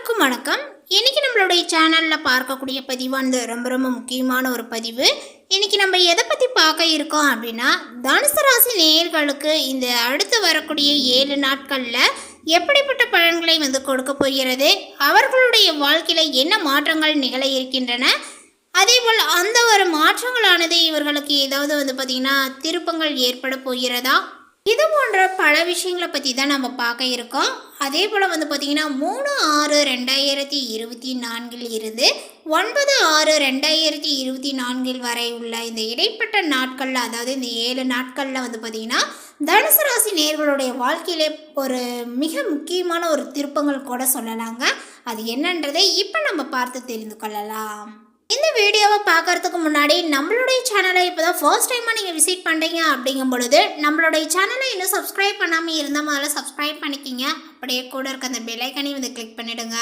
எல்லாருக்கும் வணக்கம். இன்னைக்கு நம்மளுடைய சேனலில் பார்க்கக்கூடிய பதிவானது ரொம்ப ரொம்ப முக்கியமான ஒரு பதிவு. இன்னைக்கு நம்ம எதை பற்றி பார்க்க இருக்கோம் அப்படின்னா தனுசு ராசி நேயர்களுக்கு இந்த அடுத்து வரக்கூடிய ஏழு நாட்களில் எப்படிப்பட்ட பலன்களை வந்து கொடுக்க போகிறது? அவர்களுடைய வாழ்க்கையில் என்ன மாற்றங்கள் நிகழ இருக்கின்றன? அதேபோல் அந்த ஒரு மாற்றங்களானது இவர்களுக்கு ஏதாவது வந்து பார்த்திங்கன்னா திருப்பங்கள் ஏற்பட போகிறதா? இது போன்ற பல விஷயங்களை பற்றி தான் நம்ம பார்க்க இருக்கோம். அதே போல் வந்து பார்த்திங்கன்னா மூணு ஆறு ரெண்டாயிரத்தி இருபத்தி நான்கில் இருந்து ஒன்பது ஆறு ரெண்டாயிரத்தி இருபத்தி நான்கில் வரை உள்ள இந்த இடைப்பட்ட நாட்களில் அதாவது இந்த ஏழு நாட்களில் வந்து பார்த்திங்கன்னா தனுசு ராசி நேர்களுடைய வாழ்க்கையிலே ஒரு மிக முக்கியமான ஒரு திருப்பங்கள் கூட சொல்லலாங்க. அது என்னன்றதை இப்போ நம்ம பார்த்து தெரிந்து கொள்ளலாம். இந்த வீடியோவை பார்க்கறதுக்கு முன்னாடி நம்மளுடைய சேனலை இப்போ தான் ஃபர்ஸ்ட் டைமாக நீங்கள் விசிட் பண்ணுறீங்க அப்படிங்கும் பொழுது நம்மளுடைய சேனலை இன்னும் சப்ஸ்கிரைப் பண்ணாமல் இருந்தால் முதல்ல சப்ஸ்கிரைப் பண்ணிக்கிங்க. அப்படியே கூட இருக்க அந்த பெல்லைக்கனையும் வந்து கிளிக் பண்ணிவிடுங்க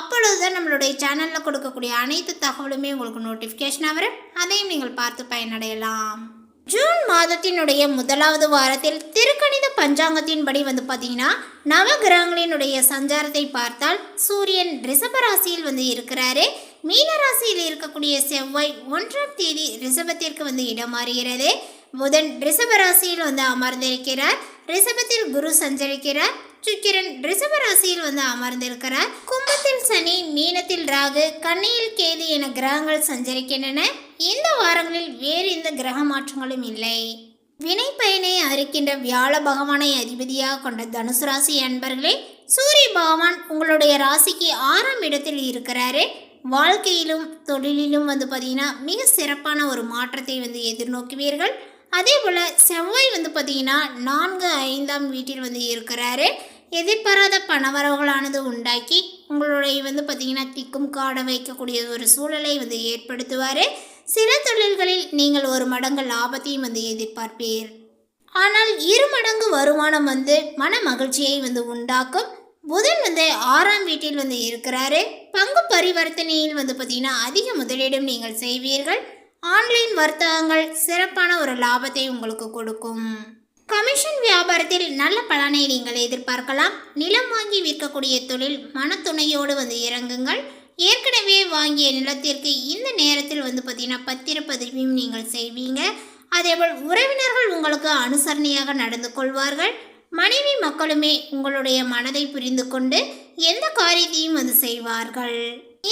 அப்பொழுது தான் நம்மளுடைய சேனலில் கொடுக்கக்கூடிய அனைத்து தகவலுமே உங்களுக்கு நோட்டிஃபிகேஷனாக வரும். அதையும் நீங்கள் பார்த்து பயனடையலாம். ஜூன் மாதத்தினுடைய முதலாவது வாரத்தில் திருக்கணித பஞ்சாங்கத்தின்படி வந்து பார்த்தீங்கன்னா நவகிரகங்களினுடைய சஞ்சாரத்தை பார்த்தால் சூரியன் ரிஷபராசியில் வந்து இருக்கிறாரு. மீன ராசியில் இருக்கக்கூடிய செவ்வாய் ஒன்றாம் தேதி ரிஷபத்திற்கு வந்து இடம் மாறுகிறது புதன் ரிஷப ராசியில் வந்து அமர்ந்திருக்கிறார். ரிஷபத்தில் குரு சஞ்சரிக்கிறார். சுக்கிரன் ரிஷப ராசியில் வந்து அமர்ந்திருக்கிறார். கும்பத்தில் சனி மீனத்தில் ராகு கண்ணியில் கேது என கிரகங்கள் சஞ்சரிக்கின்றன. இந்த வாரங்களில் வேறு எந்த கிரக மாற்றங்களும் இல்லை. வினை பயனை அறிக்கின்ற வியாழ பகவானை அதிபதியாக கொண்ட தனுசு ராசி அன்பர்களே சூரிய பகவான் உங்களுடைய ராசிக்கு ஆறாம் இடத்தில் இருக்கிறாரு. வாழ்க்கையிலும் தொழிலிலும் வந்து பார்த்திங்கன்னா மிக சிறப்பான ஒரு மாற்றத்தை வந்து எதிர்நோக்குவீர்கள். அதே போல் செவ்வாய் வந்து பார்த்தீங்கன்னா நான்கு ஐந்தாம் வீட்டில் வந்து இருக்கிறாரு. எதிர்பாராத பணவரவுகளானது உண்டாக்கி உங்களுடைய வந்து பார்த்திங்கன்னா திக்கும் காட வைக்கக்கூடிய ஒரு சூழலை வந்து ஏற்படுத்துவார். சில தொழில்களில் நீங்கள் ஒரு மடங்கு லாபத்தையும் வந்து எதிர்பார்ப்பீர். ஆனால் இரு மடங்கு வருமானம் வந்து மன மகிழ்ச்சியை வந்து உண்டாக்கும். புதன் வந்து ஆறாம் வீட்டில் வந்து இருக்கிறாரு. பங்கு பரிவர்த்தனையில் வந்து பார்த்தீங்கன்னா அதிக முதலீடும் நீங்கள் செய்வீர்கள். ஆன்லைன் வர்த்தகங்கள் சிறப்பான ஒரு லாபத்தை உங்களுக்கு கொடுக்கும். கமிஷன் வியாபாரத்தில் நல்ல பலனை நீங்கள் எதிர்பார்க்கலாம். நிலம் வாங்கி விற்கக்கூடிய தொழில் மனத்துணையோடு வந்து இறங்குங்கள். ஏற்கனவே வாங்கிய நிலத்திற்கு இந்த நேரத்தில் வந்து பார்த்தீங்கன்னா பத்திரப்பதிவையும் நீங்கள் செய்வீங்க. அதேபோல் உறவினர்கள் உங்களுக்கு அனுசரணையாக நடந்து கொள்வார்கள். மனைவி மக்களுமே உங்களுடைய மனதை புரிந்து கொண்டு எந்த காரியத்தையும் வந்து செய்வார்கள்.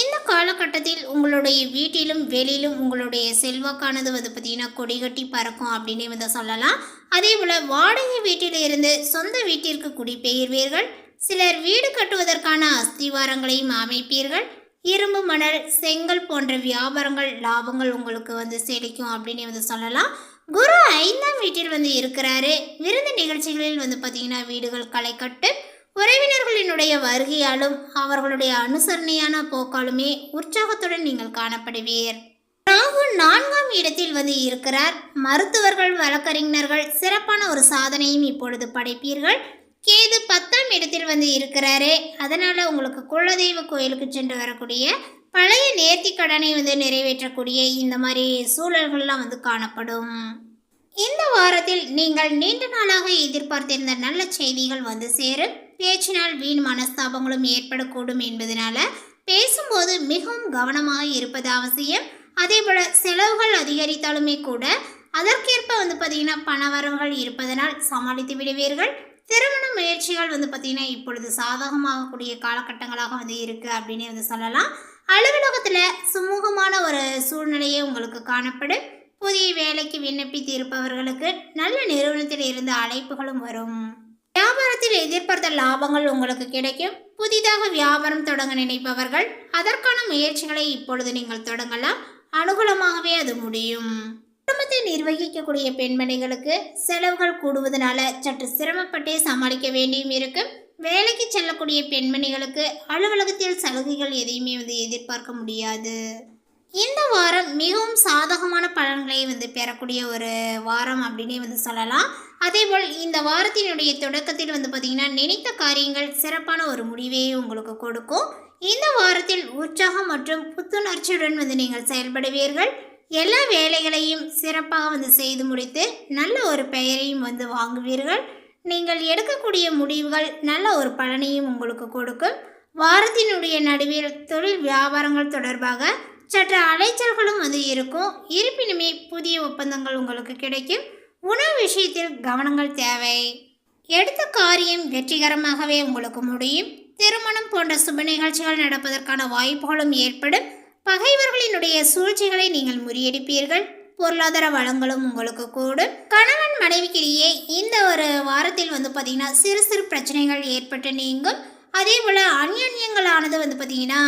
இந்த காலகட்டத்தில் உங்களுடைய வீட்டிலும் வெளியிலும் உங்களுடைய செல்வாக்கானது வந்து பார்த்தீங்கன்னா கொடிகட்டி பறக்கும் அப்படின்னு வந்து சொல்லலாம். அதே போல் வாடகை வீட்டில் இருந்து சொந்த வீட்டிற்கு குடிபெயர்வீர்கள். சிலர் வீடு கட்டுவதற்கான அஸ்திவாரங்களையும் அமைப்பீர்கள். இரும்பு மணல் செங்கல் போன்ற வியாபாரங்கள் லாபங்கள் உங்களுக்கு வந்து செழிக்கும் அப்படின்னு வந்து சொல்லலாம். குரு ஐந்தாம் வீட்டில் வந்து இருக்கிறாரு. விருந்து நிகழ்ச்சிகளில் வந்து பார்த்தீங்கன்னா வீடுகள் களை கட்டு உறவினர்களினுடைய வருகையாலும் அவர்களுடைய அனுசரணையான போக்காலுமே உற்சாகத்துடன் நீங்கள் காணப்படுவீர். ராகு நான்காம் இடத்தில் வந்து இருக்கிறார். மருத்துவர்கள் வழக்கறிஞர்கள் சிறப்பான ஒரு சாதனையும் இப்பொழுது படைப்பீர்கள். கேது பத்தாம் இடத்தில் வந்து இருக்கிறாரு. அதனால் உங்களுக்கு குலதெய்வ கோயிலுக்கு சென்று வரக்கூடிய பழைய நேர்த்தி கடனை வந்து நிறைவேற்றக்கூடிய இந்த மாதிரி சூழல்கள்லாம் வந்து காணப்படும். இந்த வாரத்தில் நீங்கள் நீண்ட நாளாக எதிர்பார்த்திருந்த நல்ல செய்திகள் வந்து சேரும் பேச்சினால் வீண் மனஸ்தாபங்களும் ஏற்படக்கூடும் என்பதனால பேசும்போது மிகவும் கவனமாக இருப்பது அவசியம். அதே போல செலவுகள் அதிகரித்தாலுமே கூட அதற்கேற்ப வந்து பார்த்தீங்கன்னா பணவரவுகள் இருப்பதனால் சமாளித்து விடுவீர்கள். திருமண முயற்சிகள் வந்து பார்த்தீங்கன்னா இப்பொழுது சாதகமாகக்கூடிய காலகட்டங்களாக வந்து இருக்குது அப்படின்னு வந்து சொல்லலாம். அலுவலகத்தில் சுமூகமான ஒரு சூழ்நிலையே உங்களுக்கு காணப்படும். புதிய வேலைக்கு விண்ணப்பித்து இருப்பவர்களுக்கு நல்ல நிறுவனத்தில் இருந்து அழைப்புகளும் வரும். வியாபாரத்தில் எதிர்பார்த்த லாபங்கள் உங்களுக்கு கிடைக்கும். புதிதாக வியாபாரம் தொடங்க நினைப்பவர்கள் அதற்கான முயற்சிகளை இப்பொழுது நீங்கள் தொடங்கலாம். அனுகூலமாகவே அது முடியும். குடும்பத்தை நிர்வகிக்கக்கூடிய பெண்மணிகளுக்கு செலவுகள் கூடுவதனால சற்று சிரமப்பட்டே சமாளிக்க வேண்டியும் இருக்கும் வேலைக்கு செல்லக்கூடிய பெண்மணிகளுக்கு அலுவலகத்தில் சலுகைகள் எதையுமே வந்து எதிர்பார்க்க முடியாது. இந்த வாரம் மிகவும் சாதகமான பலன்களை வந்து பெறக்கூடிய ஒரு வாரம் அப்படின்னே வந்து சொல்லலாம். அதேபோல் இந்த வாரத்தினுடைய தொடக்கத்தில் வந்து பார்த்திங்கன்னா நினைத்த காரியங்கள் சிறப்பான ஒரு முடிவையே உங்களுக்கு கொடுக்கும். இந்த வாரத்தில் உற்சாகம் மற்றும் புத்துணர்ச்சியுடன் வந்து நீங்கள் செயல்படுவீர்கள். எல்லா வேலைகளையும் சிறப்பாக வந்து செய்து முடித்து நல்ல ஒரு பெயரையும் வந்து வாங்குவீர்கள். நீங்கள் எடுக்கக்கூடிய முடிவுகள் நல்ல ஒரு பலனையும் உங்களுக்கு கொடுக்கும். வாரத்தினுடைய நடுவில் தொழில் வியாபாரங்கள் தொடர்பாக சற்று அலைச்சல்களும் வந்து இருக்கும். இருப்பினுமே புதிய ஒப்பந்தங்கள் உங்களுக்கு கிடைக்கும். உணவு விஷயத்தில் கவனங்கள் தேவை. எடுத்த காரியம் வெற்றிகரமாகவே உங்களுக்கு முடியும். திருமணம் போன்ற சுப நிகழ்ச்சிகள் நடப்பதற்கான வாய்ப்புகளும் ஏற்படும். பகைவர்களினுடைய சூழ்ச்சிகளை நீங்கள் முறியடிப்பீர்கள். பொருளாதார வளங்களும் உங்களுக்கு கூடும். கணவன் மனைவிக்கிடையே இந்த ஒரு வாரத்தில் வந்து பார்த்திங்கன்னா சிறு சிறு பிரச்சனைகள் ஏற்பட்டு நீங்கும். அதே போல் அந்யன்யங்களானது வந்து பார்த்தீங்கன்னா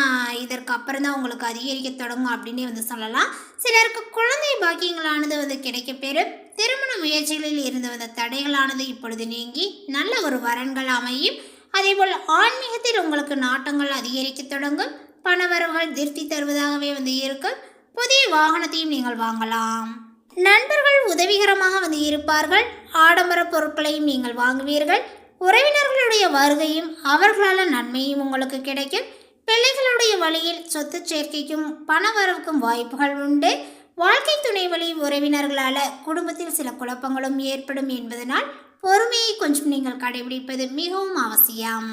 இதற்கு அப்புறம் தான் உங்களுக்கு அதிகரிக்க தொடங்கும் அப்படின்னே வந்து சொல்லலாம். சிலருக்கு குழந்தை பாக்கியங்களானது வந்து கிடைக்கப்பெறும் திருமண முயற்சிகளில் இருந்து வந்த தடைகளானது இப்பொழுது நீங்கி நல்ல ஒரு வரன்கள் அமையும். அதேபோல் ஆன்மீகத்தில் உங்களுக்கு நாட்டங்கள் அதிகரிக்க தொடங்கும். பணவரவுகள் திருப்தி தருவதாகவே வந்து இருக்கும். புதிய வாகனத்தையும் நீங்கள் வாங்கலாம். நண்பர்கள் உதவிகரமாக வந்து இருப்பார்கள். ஆடம்பர பொருட்களையும் நீங்கள் வாங்குவீர்கள். உறவினர்களுடைய வருகையும் அவர்களால் நன்மையும் உங்களுக்கு கிடைக்கும். பிள்ளைகளுடைய வழியில் சொத்து சேர்க்கைக்கும் பண வரவுக்கும் வாய்ப்புகள் உண்டு. வாழ்க்கை துணை வழி உறவினர்களால் குடும்பத்தில் சில குழப்பங்களும் ஏற்படும் என்பதனால் பொறுமையை கொஞ்சம் நீங்கள் கடைபிடிப்பது மிகவும் அவசியம்.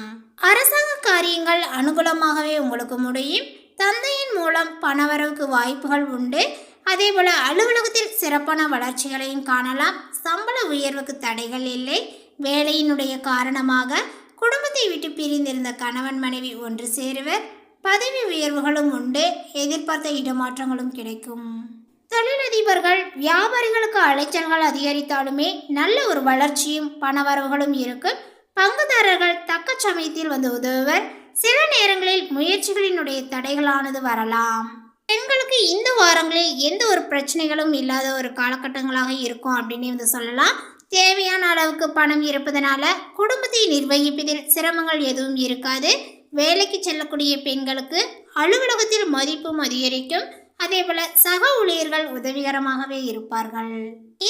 அரசாங்க காரியங்கள் அனுகூலமாகவே உங்களுக்கு முடியும். தந்தையின் மூலம் பணவரவுக்கு வாய்ப்புகள் உண்டு. அதே போல் அலுவலக சிறப்பான வளர்ச்சிகளையும் காணலாம். சம்பள உயர்வுக்கு தடைகள் இல்லை. வேலையினுடைய காரணமாக குடும்பத்தை விட்டு பிரிந்திருந்த கணவன் மனைவி ஒன்று சேருவர். பதவி உயர்வுகளும் உண்டு. எதிர்பார்த்த இடமாற்றங்களும் கிடைக்கும். தொழிலதிபர்கள் வியாபாரிகளுக்கு அலைச்சல்கள் அதிகரித்தாலுமே நல்ல ஒரு வளர்ச்சியும் பணவரவுகளும் இருக்கும் பங்குதாரர்கள் தக்க சமயத்தில் வந்து உதவுவர். சில நேரங்களில் முயற்சிகளினுடைய தடைகளானது வரலாம். பெண்களுக்கு இந்த வாரங்களில் எந்த ஒரு பிரச்சனைகளும் இல்லாத ஒரு காலகட்டங்களாக இருக்கும் அப்படின்னு வந்து சொல்லலாம். தேவையான அளவுக்கு பணம் இருப்பதனால குடும்பத்தை நிர்வகிப்பதில் சிரமங்கள் எதுவும் இருக்காது. வேலைக்கு செல்லக்கூடிய பெண்களுக்கு அலுவலகத்தில் மதிப்பும் அதிகரிக்கும். அதே போல சக ஊழியர்கள் உதவிகரமாகவே இருப்பார்கள்.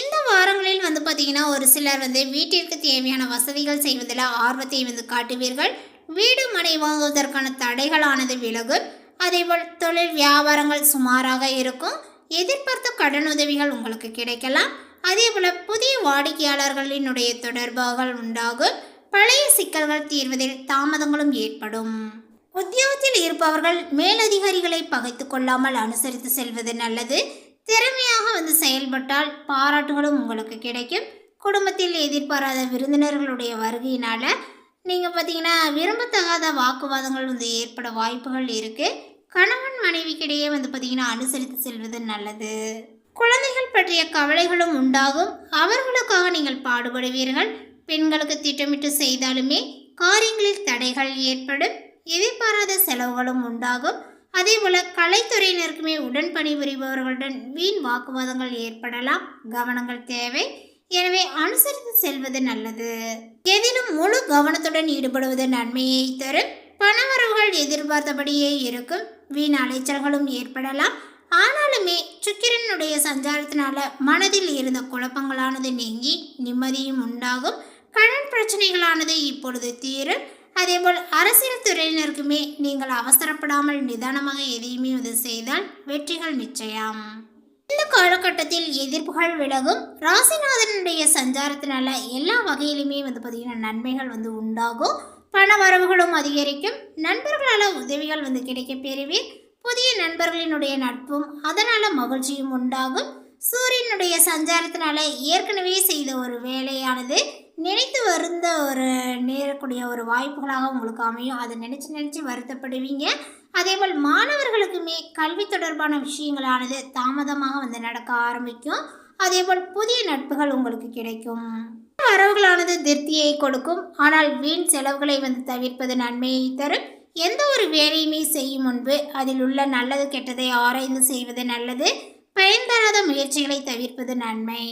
இந்த வாரங்களில் வந்து பார்த்தீங்கன்னா ஒரு சிலர் வந்து வீட்டிற்கு தேவையான வசதிகள் செய்வதில் ஆர்வத்தை வந்து காட்டுவீர்கள். வீடு மனை வாங்குவதற்கான தடைகளானது விலகும். அதேபோல் தொழில் வியாபாரங்கள் சுமாராக இருக்கும். எதிர்பார்த்த கடன் உதவிகள் உங்களுக்கு கிடைக்கலாம். அதேபோல் புதிய வாடிக்கையாளர்களினுடைய தொடர்புகள் உண்டாகும். பழைய சிக்கல்கள் தீர்வதில் தாமதங்களும் ஏற்படும். உத்தியோகத்தில் இருப்பவர்கள் மேலதிகாரிகளை பகைத்து கொள்ளாமல் அனுசரித்து செல்வது நல்லது. திறமையாக வந்து செயல்பட்டால் பாராட்டுகளும் உங்களுக்கு கிடைக்கும். குடும்பத்தில் எதிர்பாராத விருந்தினர்களுடைய வருகையினால் நீங்கள் பார்த்தீங்கன்னா விரும்பத்தகாத வாக்குவாதங்கள் வந்து ஏற்பட வாய்ப்புகள் இருக்குது கணவன் மனைவிக்கிடையே வந்து பார்த்தீங்கன்னா அனுசரித்து செல்வது நல்லது. குழந்தைகள் பற்றிய கவலைகளும் உண்டாகும். அவர்களுக்காக நீங்கள் பாடுபடுவீர்கள். பெண்களுக்கு திட்டமிட்டு செய்தாலுமே காரியங்களில் தடைகள் ஏற்படும். எதிர்பாராத செலவுகளும் உண்டாகும். அதேபோல கலைத்துறையினருக்குமே உடன் பணிபுரிபவர்களுடன் வீண் வாக்குவாதங்கள் ஏற்படலாம். கவனங்கள் தேவை. எனவே அனுசரித்து செல்வது நல்லது. எதிலும் முழு கவனத்துடன் ஈடுபடுவது நன்மையை தரும். பண எதிர்பார்த்தபடியே இருக்கும். வீண் அலைச்சல்களும் ஏற்படலாம். ஆனாலுமே சுக்கிரனுடைய சஞ்சாரத்தினால மனதில் இருந்த குழப்பங்களானது நீங்கி நிம்மதியும் உண்டாகும். கடன் பிரச்சனைகளானது இப்பொழுது தீரும். அதேபோல் அரசியல் துறையினருக்குமே நீங்கள் அவசரப்படாமல் நிதானமாக எதையுமே இது செய்தால் வெற்றிகள் நிச்சயம். இந்த காலகட்டத்தில் எதிர்ப்புகள் விலகும். ராசிநாதனுடைய சஞ்சாரத்தினால எல்லா வகையிலுமே வந்து பார்த்திங்கன்னா நன்மைகள் வந்து உண்டாகும். பண வரவுகளும் அதிகரிக்கும். நண்பர்களால் உதவிகள் வந்து கிடைக்க பெறுவீர். புதிய நண்பர்களினுடைய நட்பும் அதனால் மகிழ்ச்சியும் உண்டாகும். சூரியனுடைய சஞ்சாரத்தினால ஏற்கனவே செய்த ஒரு வேலையானது நினைத்து வருந்த ஒரு நேரக்கூடிய ஒரு வாய்ப்புகளாக உங்களுக்கு அமையும். அதை நினச்சி நினச்சி வருத்தப்படுவீங்க. அதேபோல் மாணவர்களுக்குமே கல்வி தொடர்பான விஷயங்களானது தாமதமாக வந்து நடக்க ஆரம்பிக்கும். அதேபோல் புதிய நட்புகள் உங்களுக்கு கிடைக்கும். வரவுகளானது திருப்தியை கொடுக்கும். ஆனால் வீண் செலவுகளை வந்து தவிர்ப்பது நன்மையை தரும். எந்த ஒரு வேலையுமே செய்யும் முன்பு அதில் உள்ள நல்லது கெட்டதை ஆராய்ந்து செய்வது நல்லது. பயன் தராத முயற்சிகளை தவிர்ப்பது நன்மை.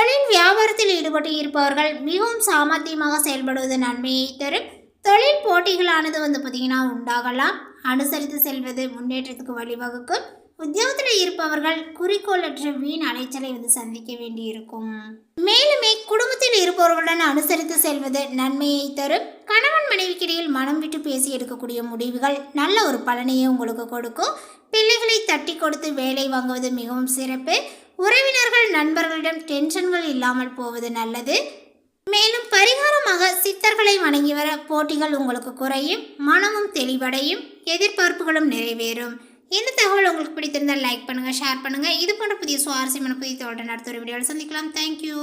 தொழில் வியாபாரத்தில் ஈடுபட்டு இருப்பவர்கள் மிகவும் சாமர்த்தியமாக செயல்படுவது நன்மையை தரும். தொழில் போட்டிகளானது வந்து பார்த்திங்கன்னா உண்டாகலாம். அனுசரித்து செல்வது முன்னேற்றத்துக்கு வழிவகுக்கும். உத்தியோகத்தில் இருப்பவர்கள் குறிக்கோளற்ற வீண் அலைச்சலை வந்து சந்திக்க வேண்டியிருக்கும். மேலுமே குடும்பத்தில் இருப்பவர்களுடன் அனுசரித்து செல்வது நன்மையை தரும். கணவன் மனைவிக்கிடையில் மனம் விட்டு பேசி எடுக்கக்கூடிய முடிவுகள் நல்ல ஒரு பலனையே உங்களுக்கு கொடுக்கும். பிள்ளைகளை தட்டி கொடுத்து வேலை வாங்குவது மிகவும் சிறப்பு. உறவினர்கள் நண்பர்களிடம் டென்ஷன்கள் இல்லாமல் போவது நல்லது. மேலும் பரிகாரமாக சித்தர்களை வணங்கி வர போட்டிகள் உங்களுக்கு குறையும். மனமும் தெளிவடையும். எதிர்பார்ப்புகளும் நிறைவேறும். இந்த தகவல் உங்களுக்கு பிடித்திருந்தால் லைக் பண்ணுங்கள் ஷேர் பண்ணுங்கள் இது போன்ற புதிய சுவாரஸ்யமான புதிய தோட்ட ஒரு வீடியோவில் சந்திக்கலாம். தேங்க்யூ